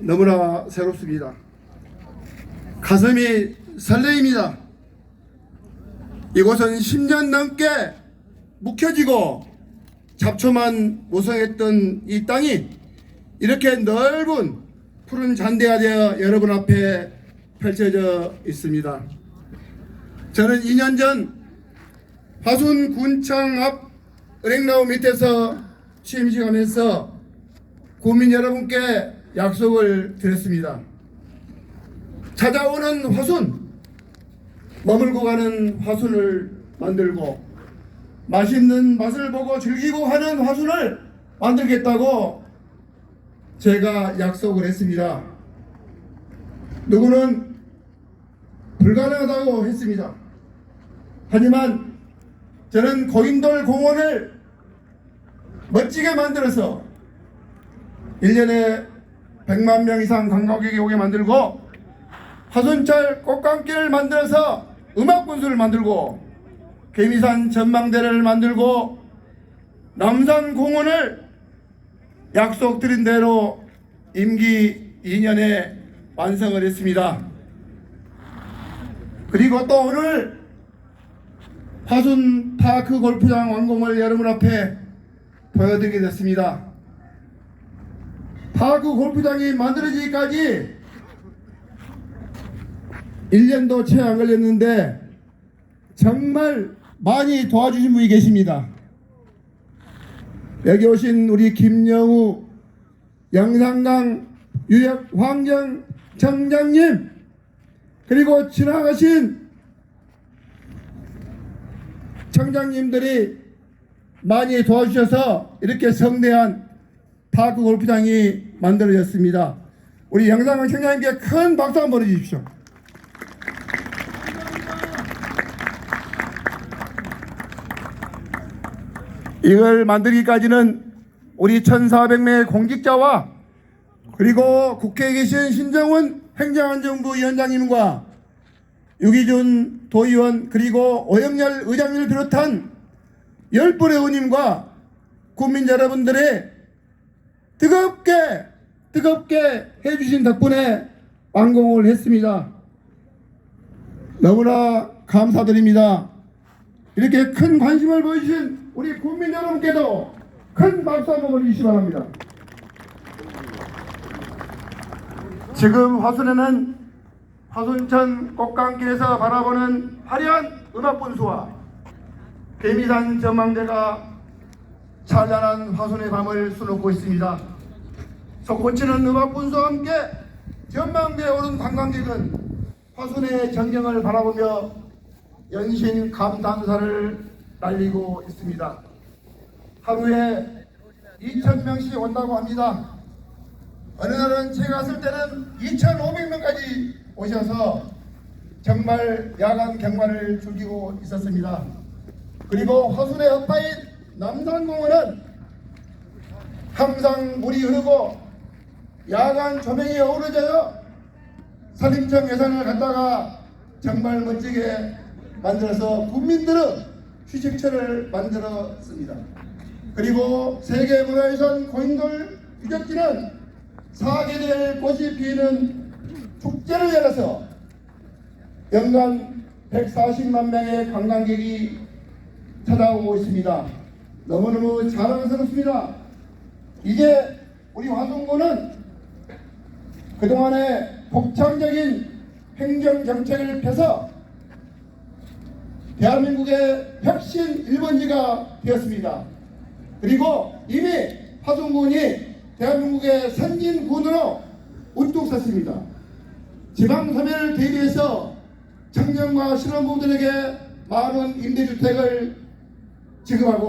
너무나 새롭습니다. 가슴이 설레입니다. 이곳은 10년 넘게 묵혀지고 잡초만 무성했던 이 땅이 이렇게 넓은 푸른 잔디가 되어 여러분 앞에 펼쳐져 있습니다. 저는 2년 전 화순 군청 앞 은행나무 밑에서 취임식 하면서 국민 여러분께 약속을 드렸습니다. 찾아오는 화순, 머물고 가는 화순을 만들고 맛있는 맛을 보고 즐기고 하는 화순을 만들겠다고 제가 약속을 했습니다. 누구는 불가능하다고 했습니다. 하지만 저는 고인돌 공원을 멋지게 만들어서 1년에 100만 명 이상 관광객이 오게 만들고 화순철 꽃감길을 만들어서 음악분수를 만들고 개미산 전망대를 만들고 남산 공원을 약속드린 대로 임기 2년에 완성을 했습니다. 그리고 또 오늘 화순 파크 골프장 완공을 여러분 앞에 보여드리게 됐습니다. 파크 골프장이 만들어지기까지 1년도 채 안 걸렸는데 정말 많이 도와주신 분이 계십니다. 여기 오신 우리 김영우 영산강 유역 환경 청장님 그리고 지나가신 청장님들이 많이 도와주셔서 이렇게 성대한 파크 골프장이 만들어졌습니다. 우리 영상강 청장님께 큰 박수 한번 보내주십시오. 이걸 만들기까지는 우리 1,400명의 공직자와 그리고 국회에 계신 신정훈 행정안전부 위원장님과 유기준 도의원 그리고 오영렬 의장님을 비롯한 열분의 의원님과 국민 여러분들의 뜨겁게 뜨겁게 해주신 덕분에 완공을 했습니다. 너무나 감사드립니다. 이렇게 큰 관심을 보여주신 우리 국민 여러분께도 큰 박수 한번 보내주시기 바랍니다. 지금 화순에는 화순천 꽃감길에서 바라보는 화려한 음악 분수와 개미산 전망대가 찬란한 화순의 밤을 수놓고 있습니다. 솟구치는 음악 분수와 함께 전망대에 오른 관광객은 화순의 전경을 바라보며 연신 감탄사를 날리고 있습니다. 하루에 2,000명씩 온다고 합니다. 어느 날은 제가 갔을 때는 2,500명까지 오셔서 정말 야간 경관을 즐기고 있었습니다. 그리고 화순의 헛파인 남산공원은 항상 물이 흐르고 야간 조명이 어우러져요. 산림청 예산을 갖다가 정말 멋지게 만들어서 국민들은 휴식처를 만들었습니다. 그리고 세계문화유산 고인돌 유적지는 사계절 꽃이 피는 축제를 열어서 연간 140만 명의 관광객이 찾아오고 있습니다. 너무너무 자랑스럽습니다. 이제 우리 화동구는 그동안의 복창적인 행정 정책을 펴서 대한민국의 혁신 1번지가 되었습니다. 그리고 이미 화성군이 대한민국의 선진군으로 우뚝 섰습니다. 지방소멸을 대비해서 청년과 신혼부부들에게 많은 임대주택을 지급하고